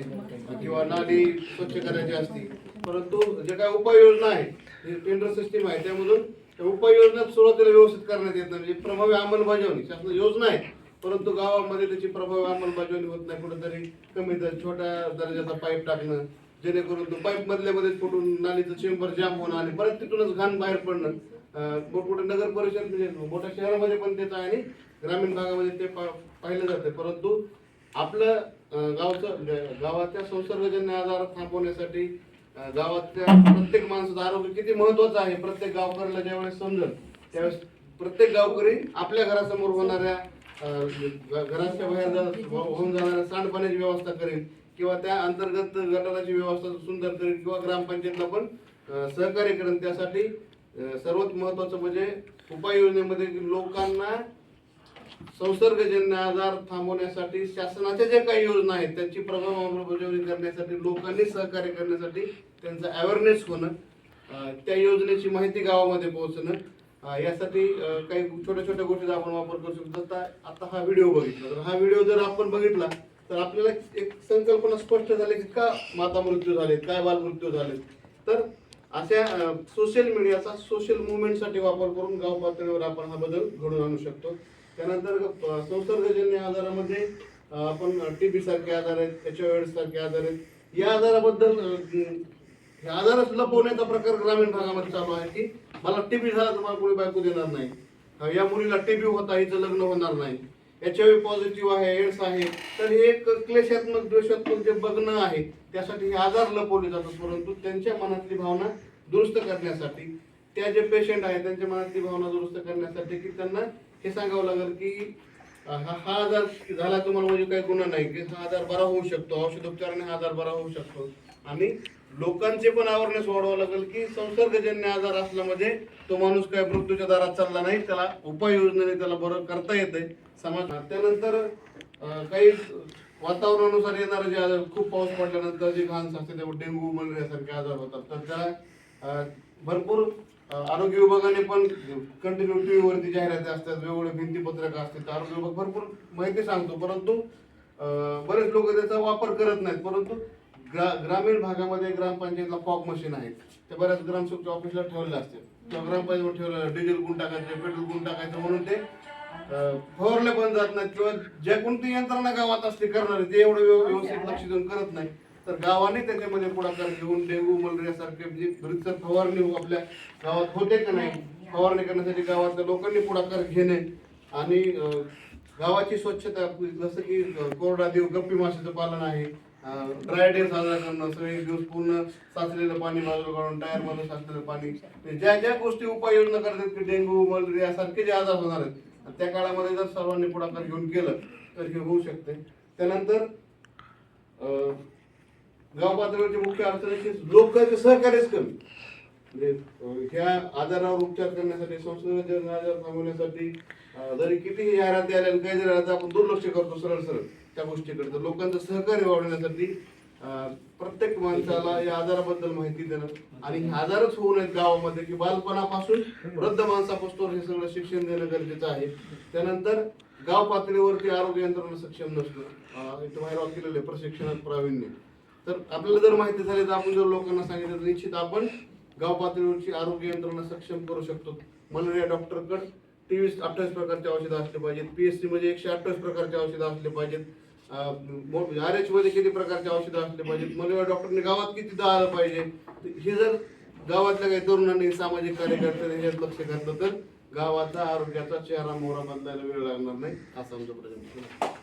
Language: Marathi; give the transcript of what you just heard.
किंवा नाली स्वच्छ करायची असती. परंतु जे काय उपाययोजना आहे टेंडर सिस्टीम आहे त्यामधून त्या उपाययोजना सुरुवातीला व्यवस्थित करण्यात येत नाही. म्हणजे प्रभावी अंमलबजावणी शासन योजना आहे. परंतु गावामध्ये त्याची प्रभावी अंमलबजावणी होत नाही. कुठेतरी कमी दर छोट्या दर्जाचा पाईप टाकणं जेणेकरून तो पाईप मधल्या मध्ये फुटून नालीचं चेंबर जाम होणं आणि परत तिथूनच घाण बाहेर पडणं. अं, मोठमोठ्या नगर परिषद म्हणजे मोठ्या शहरामध्ये पण तेच आहे आणि ग्रामीण भागामध्ये ते पा- पाहिलं जातं. परंतु आपलं गावचं म्हणजे गावाच्या संसर्गजन्य आजार थांबवण्यासाठी गावातल्या प्रत्येक माणसाचं आरोग्य किती महत्वाचं आहे प्रत्येक गावकऱ्याला ज्यावेळेस समजेल त्यावेळेस प्रत्येक गावकरी आपल्या घरासमोर होणाऱ्या घराच्या बाहेर जा- होऊन जाणाऱ्या सांडपाण्याची व्यवस्था करेल किंवा त्या अंतर्गत गटाराची व्यवस्था सुंदर करेल किंवा ग्रामपंचायतला पण सहकार्य करेल त्यासाठी सर्वात महत्वाचं म्हणजे उपाययोजनेमध्ये लोकांना संसर्गजन्य आजार थांबवण्यासाठी शासनाच्या ज्या काही योजना आहेत त्यांची प्रभाव अंमलबजावणी करण्यासाठी लोकांनी सहकार्य करण्यासाठी त्यांचा अवेअरनेस होणं त्या योजनेची माहिती गावामध्ये पोहोचणं यासाठी काही छोट्या छोट्या गोष्टीचा आपण वापर करू शकतो. आता आता हा व्हिडिओ बघितला. तर हा व्हिडिओ जर आपण बघितला तर आपल्याला एक संकल्पना स्पष्ट झाली की का माता मृत्यू झाले काय बालमृत्यू झाले तर अशा सोशल मीडियाचा सोशल मुवमेंटसाठी वापर करून गाव पातळीवर आपण हा बदल घडून आणू शकतो. त्यानंतर संसर्गजन्य आजारामध्ये आपण आपण टीबी सारखे आजार आहेत एच आय सारखे आजार आहेत. या आजाराबद्दल अ, हे आजारच लपवण्याचा प्रकार ग्रामीण भागामध्ये चालू आहे की मला टीबी झाला तर मला कोणी बायको देणार नाही. या मुलीला टीबी होता हिचं लग्न होणार नाही. एच आय पॉझिटिव्ह आहे एड्स आहे. तर हे एक क्लेशात्मक द्वेषात्मक जे बघणं आहे त्यासाठी हे आजार लपवले जातात. परंतु त्यांच्या मनातली भावना दुरुस्त करण्यासाठी त्या जे पेशंट आहेत त्यांच्या मनातली भावना दुरुस्त करण्यासाठी की त्यांना हे सांगावं लागेल की हा हा आजार झाला तुम्हाला म्हणजे काही गुन्हा नाही. की हा आजार बरा होऊ शकतो औषधोपचाराने हा आजार बरा होऊ शकतो. आणि लोकांचे पण अवेअरनेस वाढवावं लागेल की संसर्गजन्य आजार असला म्हणजे तो माणूस काय मृत्यूच्या दारात चालला नाही त्याला उपाययोजनेने त्याला बरं करता येते समाज त्यानंतर काही वातावरणानुसार येणारे जे आजार खूप पाऊस पडल्यानंतर जे घाण असते तेव्हा डेंग्यू मलेरियासारखे आजार होतात. तर त्या भरपूर आरोग्य विभागाने पण कंटिन्यू टी व्हीवरती जाहिराती असतात वेगवेगळे भिंतीपत्रक असतात आरोग्य विभाग भरपूर माहिती सांगतो. परंतु बरेच लोक त्याचा वापर करत नाहीत. परंतु ग्रा ग्रामीण भागामध्ये ग्रामपंचायतला फॉग मशीन आहेत. ते बऱ्याच ग्रामसेवकच्या ऑफिसला ठेवलेल्या असते किंवा ग्रामपंचायत ठेवलेलं डिझेल गुण टाकायचं पेट्रोल गुण टाकायचं म्हणून ते अं, फवारले पण जात नाहीत. किंवा ज्या कोणती यंत्रणा गावात असते करणारे ते एवढं व्यव- व्यवस्थित लक्ष देऊन करत नाही तर गावाने त्याच्यामध्ये पुढाकार घेऊन डेंग्यू मलेरिया सारखे म्हणजे रितसर फवारणी आपल्या गावात होते का नाही फवारणी करण्यासाठी गावातल्या लोकांनी पुढाकार घेणे आणि गावाची स्वच्छता जसं की कोरडा देव गप्पी माशाचं पालन आहे ड्राय डे साजरा करणं सगळे दिवस पूर्ण साचलेलं पाणी बाजूला काढून टायरमध्ये साचलेलं पाणी. म्हणजे ज्या ज्या गोष्टी उपाययोजना करतात की डेंग्यू मलेरिया सारखे जे आजार होणार आहेत त्या काळामध्ये जर सर्वांनी पुढाकार घेऊन केलं तर हे होऊ शकते. त्यानंतर अं, गाव पातळीवरची मुख्य अडचण आहे की लोकांचे सहकार्यच कमी. म्हणजे ह्या आजारावर उपचार करण्यासाठी संसर्गजन्य आजार थांबवण्यासाठी जरी कितीही जाहिराती आल्या आणि काही जरी आपण दुर्लक्ष करतो सरळ सरळ त्या गोष्टीकडे तर लोकांचं सहकार्य वाढवण्यासाठी प्रत्येक माणसाला या आजाराबद्दल माहिती देणं आणि आजारच होऊ नयेत गावामध्ये की बालपणापासून वृद्ध माणसापासून हे सगळं शिक्षण देणं गरजेचं आहे. त्यानंतर गाव पातळीवरती आरोग्य यंत्रणा सक्षम नसणं इथं बाहेर केलेलं आहे प्रशिक्षणात प्रावीण्य. तर आपल्याला जर माहिती झाली तर आपण जर लोकांना सांगितलं तर निश्चित आपण गाव पातळीवरची आरोग्य यंत्रणा सक्षम करू शकतो. मलेरिया डॉक्टरकडे तेवीस अठ्ठावीस प्रकारचे औषधं असले पाहिजेत. पी एच मध्ये एकशे अठ्ठावीस प्रकारचे औषधं असले पाहिजेत. आर एच मध्ये किती प्रकारचे औषधं असले पाहिजेत? मलेरिया डॉक्टरने गावात किती आलं पाहिजे? हे जर गावातल्या काही तरुणांनी सामाजिक कार्यकर्त्यांनी हे लक्ष घातलं तर गावाचा आरोग्याचा चेहरा मोहरा बदलायला वेळ लागणार नाही असा आमचा प्रयत्न